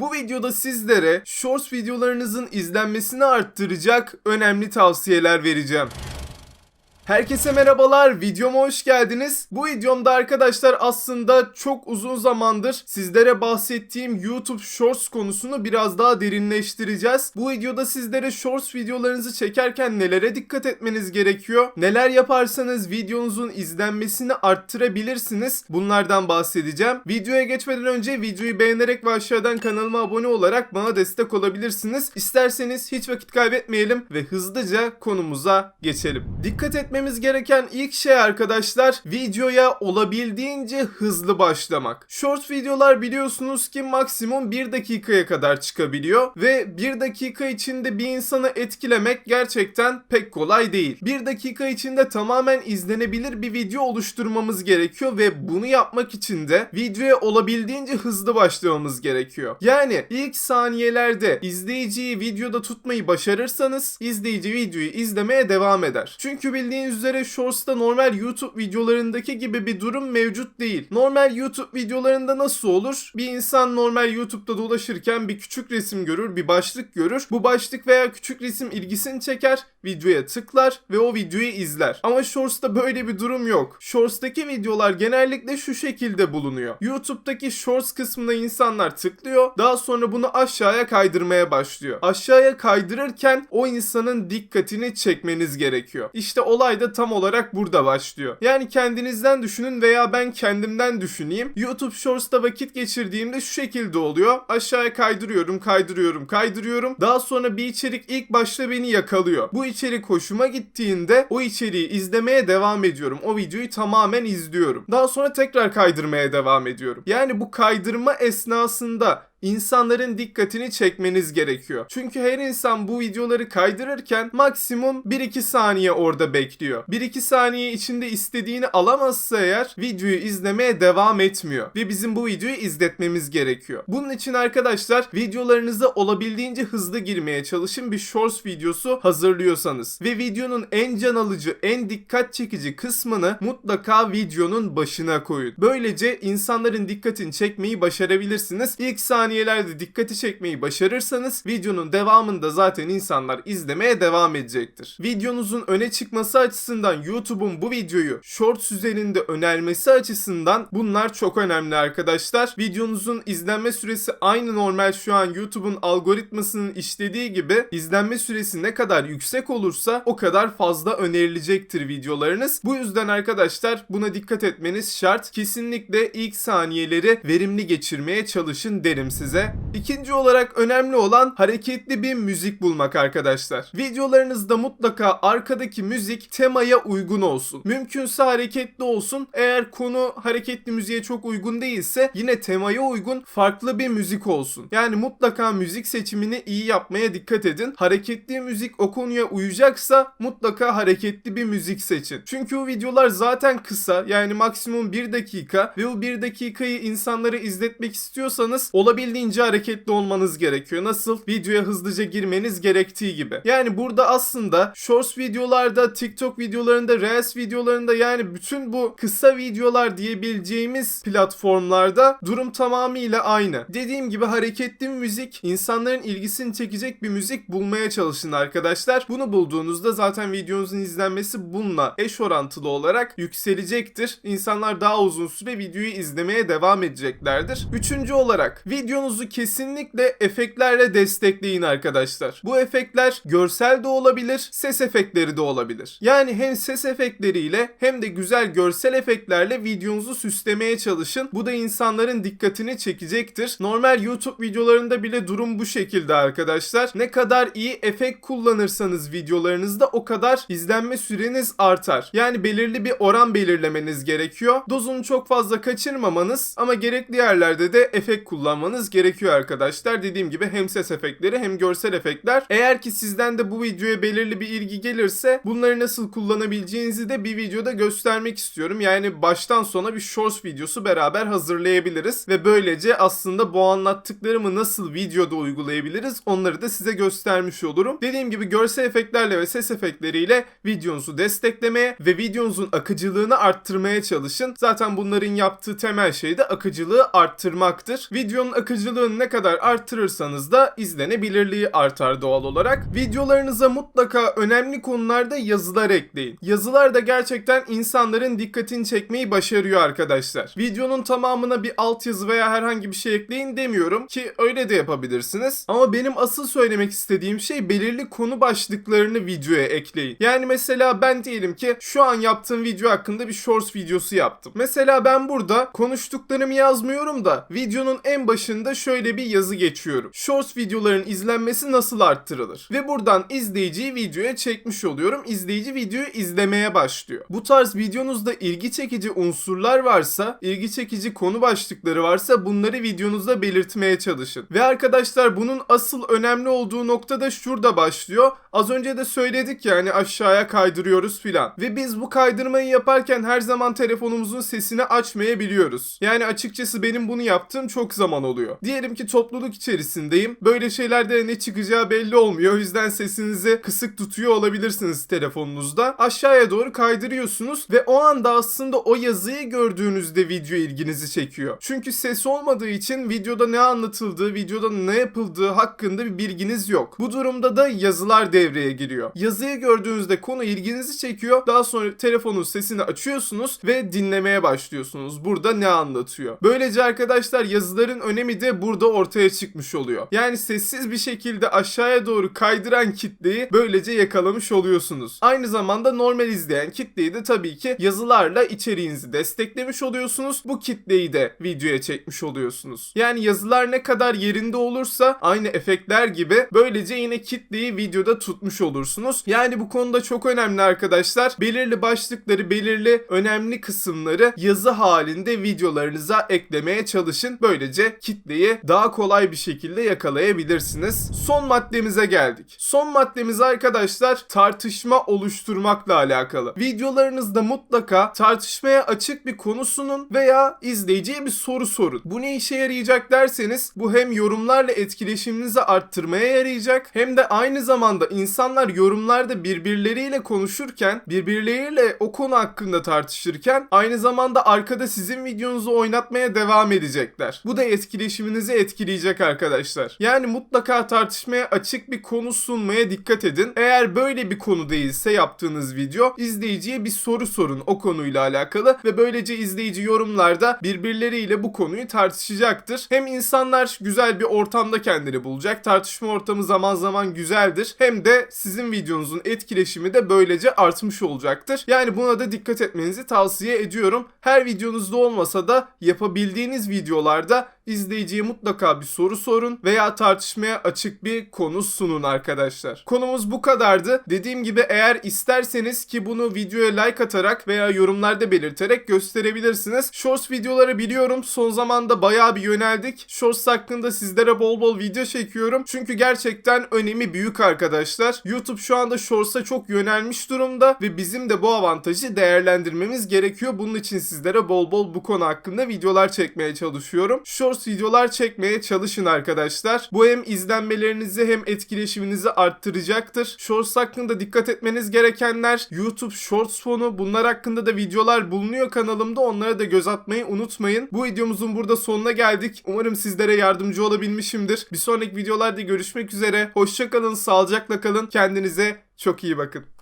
Bu videoda sizlere Shorts videolarınızın izlenmesini arttıracak önemli tavsiyeler vereceğim. Herkese merhabalar, videoma hoş geldiniz. Bu videomda arkadaşlar aslında çok uzun zamandır sizlere bahsettiğim YouTube Shorts konusunu biraz daha derinleştireceğiz. Bu videoda sizlere Shorts videolarınızı çekerken nelere dikkat etmeniz gerekiyor? Neler yaparsanız videonuzun izlenmesini arttırabilirsiniz? Bunlardan bahsedeceğim. Videoya geçmeden önce videoyu beğenerek ve aşağıdan kanalıma abone olarak bana destek olabilirsiniz. İsterseniz hiç vakit kaybetmeyelim ve hızlıca konumuza geçelim. Dikkat etmemiz gereken ilk şey arkadaşlar videoya olabildiğince hızlı başlamak. Short videolar biliyorsunuz ki maksimum 1 dakikaya kadar çıkabiliyor ve 1 dakika içinde bir insanı etkilemek gerçekten pek kolay değil. 1 dakika içinde tamamen izlenebilir bir video oluşturmamız gerekiyor ve bunu yapmak için de videoya olabildiğince hızlı başlamamız gerekiyor. Yani ilk saniyelerde izleyiciyi videoda tutmayı başarırsanız izleyici videoyu izlemeye devam eder. Çünkü bildiğiniz üzere Shorts'ta normal YouTube videolarındaki gibi bir durum mevcut değil. Normal YouTube videolarında nasıl olur? Bir insan normal YouTube'da dolaşırken bir küçük resim görür, bir başlık görür. Bu başlık veya küçük resim ilgisini çeker, videoya tıklar ve o videoyu izler. Ama Shorts'ta böyle bir durum yok. Shorts'taki videolar genellikle şu şekilde bulunuyor. YouTube'daki Shorts kısmına insanlar tıklıyor. Daha sonra bunu aşağıya kaydırmaya başlıyor. Aşağıya kaydırırken o insanın dikkatini çekmeniz gerekiyor. İşte olay da tam olarak burada başlıyor. Yani kendinizden düşünün veya ben kendimden düşüneyim. YouTube Shorts'ta vakit geçirdiğimde şu şekilde oluyor. Aşağıya kaydırıyorum, kaydırıyorum, kaydırıyorum. Daha sonra bir içerik ilk başta beni yakalıyor. Bu içerik hoşuma gittiğinde o içeriği izlemeye devam ediyorum. O videoyu tamamen izliyorum. Daha sonra tekrar kaydırmaya devam ediyorum. Yani bu kaydırma esnasında insanların dikkatini çekmeniz gerekiyor. Çünkü her insan bu videoları kaydırırken maksimum 1-2 saniye orada bekliyor. 1-2 saniye içinde istediğini alamazsa eğer videoyu izlemeye devam etmiyor. Ve bizim bu videoyu izletmemiz gerekiyor. Bunun için arkadaşlar videolarınıza olabildiğince hızlı girmeye çalışın bir shorts videosu hazırlıyorsanız. Ve videonun en can alıcı, en dikkat çekici kısmını mutlaka videonun başına koyun. Böylece insanların dikkatini çekmeyi başarabilirsiniz. İlk saniye saniyelerde dikkati çekmeyi başarırsanız videonun devamında zaten insanlar izlemeye devam edecektir. Videonuzun öne çıkması açısından YouTube'un bu videoyu Shorts üzerinde önermesi açısından bunlar çok önemli arkadaşlar. Videonuzun izlenme süresi aynı normal şu an YouTube'un algoritmasının işlediği gibi izlenme süresi ne kadar yüksek olursa o kadar fazla önerilecektir videolarınız. Bu yüzden arkadaşlar buna dikkat etmeniz şart. Kesinlikle ilk saniyeleri verimli geçirmeye çalışın derim size. İkinci olarak önemli olan hareketli bir müzik bulmak arkadaşlar. Videolarınızda mutlaka arkadaki müzik temaya uygun olsun. Mümkünse hareketli olsun. Eğer konu hareketli müziğe çok uygun değilse yine temaya uygun farklı bir müzik olsun. Yani mutlaka müzik seçimini iyi yapmaya dikkat edin. Hareketli müzik o konuya uyacaksa mutlaka hareketli bir müzik seçin. Çünkü o videolar zaten kısa yani maksimum 1 dakika ve o 1 dakikayı insanlara izletmek istiyorsanız olabildiğince hareketli olmanız gerekiyor. Nasıl? Videoya hızlıca girmeniz gerektiği gibi. Yani burada aslında Shorts videolarda, TikTok videolarında, Reels videolarında yani bütün bu kısa videolar diyebileceğimiz platformlarda durum tamamıyla aynı. Dediğim gibi hareketli müzik, insanların ilgisini çekecek bir müzik bulmaya çalışın arkadaşlar. Bunu bulduğunuzda zaten videonuzun izlenmesi bununla eş orantılı olarak yükselecektir. İnsanlar daha uzun süre videoyu izlemeye devam edeceklerdir. Üçüncü olarak videonuzu kesinlikle efektlerle destekleyin arkadaşlar. Bu efektler görsel de olabilir, ses efektleri de olabilir. Yani hem ses efektleriyle hem de güzel görsel efektlerle videonuzu süslemeye çalışın. Bu da insanların dikkatini çekecektir. Normal YouTube videolarında bile durum bu şekilde arkadaşlar. Ne kadar iyi efekt kullanırsanız videolarınızda o kadar izlenme süreniz artar. Yani belirli bir oran belirlemeniz gerekiyor. Dozunu çok fazla kaçırmamanız ama gerekli yerlerde de efekt kullanmanız gerekiyor arkadaşlar. Dediğim gibi hem ses efektleri hem görsel efektler. Eğer ki sizden de bu videoya belirli bir ilgi gelirse bunları nasıl kullanabileceğinizi de bir videoda göstermek istiyorum. Yani baştan sona bir shorts videosu beraber hazırlayabiliriz ve böylece aslında bu anlattıklarımı nasıl videoda uygulayabiliriz onları da size göstermiş olurum. Dediğim gibi görsel efektlerle ve ses efektleriyle videonuzu desteklemeye ve videonuzun akıcılığını arttırmaya çalışın. Zaten bunların yaptığı temel şey de akıcılığı arttırmaktır. Videonun akıcılığı akıcılığını ne kadar arttırırsanız da izlenebilirliği artar doğal olarak. Videolarınıza mutlaka önemli konularda yazılar ekleyin. Yazılar da gerçekten insanların dikkatini çekmeyi başarıyor arkadaşlar. Videonun tamamına bir altyazı veya herhangi bir şey ekleyin demiyorum ki öyle de yapabilirsiniz. Ama benim asıl söylemek istediğim şey belirli konu başlıklarını videoya ekleyin. Yani mesela ben diyelim ki şu an yaptığım video hakkında bir shorts videosu yaptım. Mesela ben burada konuştuklarımı yazmıyorum da videonun en başında şöyle bir yazı geçiyorum. Shorts videoların izlenmesi nasıl arttırılır? Ve buradan izleyiciyi videoya çekmiş oluyorum. İzleyici videoyu izlemeye başlıyor. Bu tarz videonuzda ilgi çekici unsurlar varsa, ilgi çekici konu başlıkları varsa bunları videonuzda belirtmeye çalışın. Ve arkadaşlar bunun asıl önemli olduğu nokta da şurada başlıyor. Az önce de söyledik yani aşağıya kaydırıyoruz filan. Ve biz bu kaydırmayı yaparken her zaman telefonumuzun sesini açmayabiliyoruz. Yani açıkçası benim bunu yaptığım çok zaman oluyor. Diyelim ki topluluk içerisindeyim. Böyle şeylerde ne çıkacağı belli olmuyor. O yüzden sesinizi kısık tutuyor olabilirsiniz telefonunuzda. Aşağıya doğru kaydırıyorsunuz ve o anda aslında o yazıyı gördüğünüzde video ilginizi çekiyor. Çünkü ses olmadığı için videoda ne anlatıldığı, videoda ne yapıldığı hakkında bir bilginiz yok. Bu durumda da yazılar devreye giriyor. Yazıyı gördüğünüzde konu ilginizi çekiyor. Daha sonra telefonun sesini açıyorsunuz ve dinlemeye başlıyorsunuz. Burada ne anlatıyor? Böylece arkadaşlar yazıların önemi de burada ortaya çıkmış oluyor. Yani sessiz bir şekilde aşağıya doğru kaydıran kitleyi böylece yakalamış oluyorsunuz. Aynı zamanda normal izleyen kitleyi de tabii ki yazılarla içeriğinizi desteklemiş oluyorsunuz. Bu kitleyi de videoya çekmiş oluyorsunuz. Yani yazılar ne kadar yerinde olursa aynı efektler gibi böylece yine kitleyi videoda tutmuş olursunuz. Yani bu konuda çok önemli arkadaşlar. Belirli başlıkları, belirli önemli kısımları yazı halinde videolarınıza eklemeye çalışın. Böylece kitleyi daha kolay bir şekilde yakalayabilirsiniz. Son maddemize geldik. Son maddemiz arkadaşlar tartışma oluşturmakla alakalı. Videolarınızda mutlaka tartışmaya açık bir konu sunun veya izleyiciye bir soru sorun. Bu ne işe yarayacak derseniz bu hem yorumlarla etkileşiminizi arttırmaya yarayacak hem de aynı zamanda insanlar yorumlarda birbirleriyle konuşurken birbirleriyle o konu hakkında tartışırken aynı zamanda arkada sizin videonuzu oynatmaya devam edecekler. Bu da etkileşiminizi etkileyecek arkadaşlar. Yani mutlaka tartışmaya açık bir konu sunmaya dikkat edin. Eğer böyle bir konu değilse yaptığınız video izleyiciye bir soru sorun o konuyla alakalı ve böylece izleyici yorumlarda birbirleriyle bu konuyu tartışacaktır. Hem insanlar güzel bir ortamda kendini bulacak. Tartışma ortamı zaman zaman güzeldir. Hem de sizin videonuzun etkileşimi de böylece artmış olacaktır. Yani buna da dikkat etmenizi tavsiye ediyorum. Her videonuzda olmasa da yapabildiğiniz videolarda izleyiciye mutlaka bir soru sorun veya tartışmaya açık bir konu sunun arkadaşlar. Konumuz bu kadardı. Dediğim gibi eğer isterseniz ki bunu videoya like atarak veya yorumlarda belirterek gösterebilirsiniz. Shorts videoları biliyorum son zamanda bayağı bir yöneldik. Shorts hakkında sizlere bol bol video çekiyorum. Çünkü gerçekten önemi büyük arkadaşlar. YouTube şu anda Shorts'a çok yönelmiş durumda ve bizim de bu avantajı değerlendirmemiz gerekiyor. Bunun için sizlere bol bol bu konu hakkında videolar çekmeye çalışıyorum. Shorts videolar çekmeye çalışın arkadaşlar. Bu hem izlenmelerinizi hem etkileşiminizi arttıracaktır. Shorts hakkında dikkat etmeniz gerekenler YouTube Shorts fonu bunlar hakkında da videolar bulunuyor kanalımda. Onlara da göz atmayı unutmayın. Bu videomuzun burada sonuna geldik. Umarım sizlere yardımcı olabilmişimdir. Bir sonraki videolarda görüşmek üzere. Hoşçakalın, sağlıcakla kalın. Kendinize çok iyi bakın.